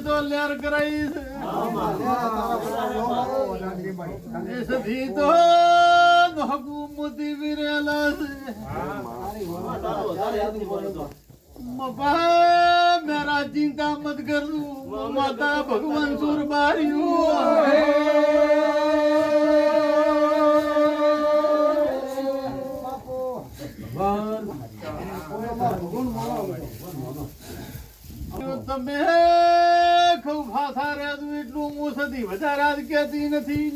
તો લેર કરાઈ છે. સધી તો વિરેલા છે. ચિંતા મત કરું માતા ભગવાન સુર તમે ફાસા રહ્યા હું સદી વધારે આજ કહેતી નથી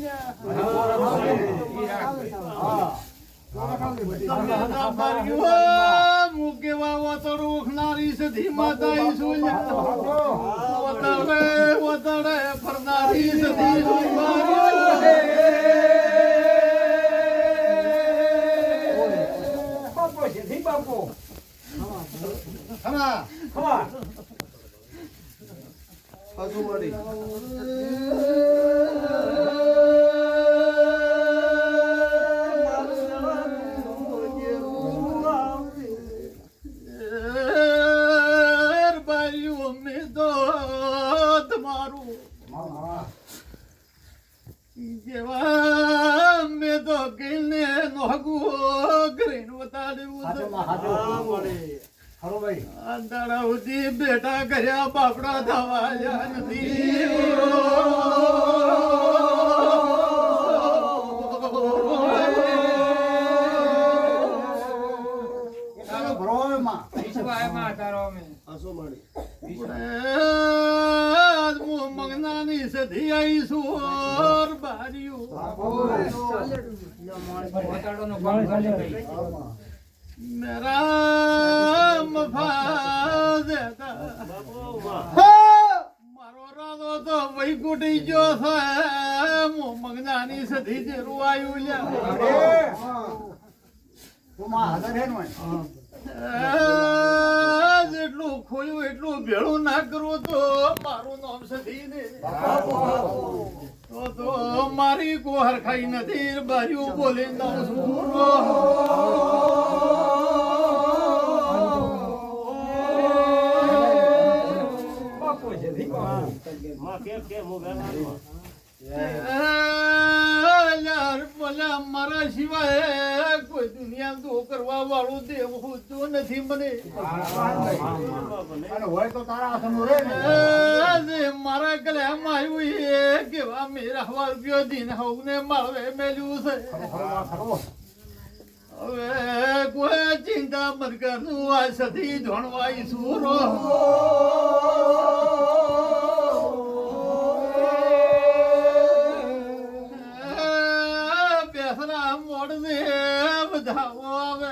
મુકેવા વતડું ઉખનારી સધી માતા ઈ સુલ્યા વતડે વતડે ફરનારી છે ધી બાપો ખરા. ખવા એર જેવા મેં તો કહીને નોગુ કરીને બતાડ્યું છે. બેટા કર્યા બાપડા થવા નથી. આજ મું મેરા રાધો તો. વૈકુટી જો છે. મંગનાની સધી જેરું આવ્યું લ્યા. જેટલું ખોયું એટલું ભેળું ના કરવું તો. તો તો મારી કો ખાઈ નથી બાર્યું બોલા મારા સિવાય કોઈ દુનિયા તો કરવા વાળું દેવ તો નથી મને. હોય તો તારા રે ને એ કેવા મેરા હવા રૂપિયો દિન હવને માળવે મેલ્યું છે. હવે કોઈ ચિંતા મત કરતું આ સધી ધોણવાઈ સુરો. બેસરા મોડ દે બધાઓ આવે.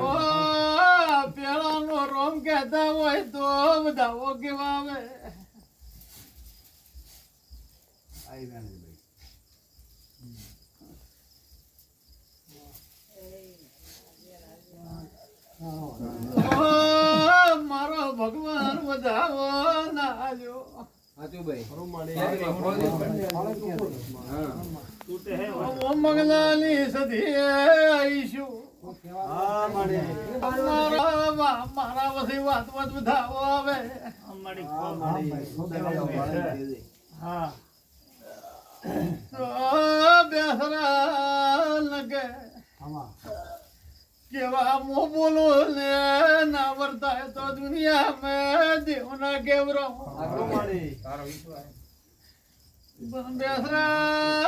ઓ પેલાનો રોમ કહેતા હોય તો બધાઓ કેવા આવે ઓ મારો ભગવાન વધાવો ના આલ્યો. ઓ મંગલાની સધી આઈશું. મારા પછી વાત વાત બધાઓ આવે. હા બેસરા લગે કેવા મો બોલો ને ના વર્તાય તો દુનિયા મે દેવ ના કેવરો બેસરા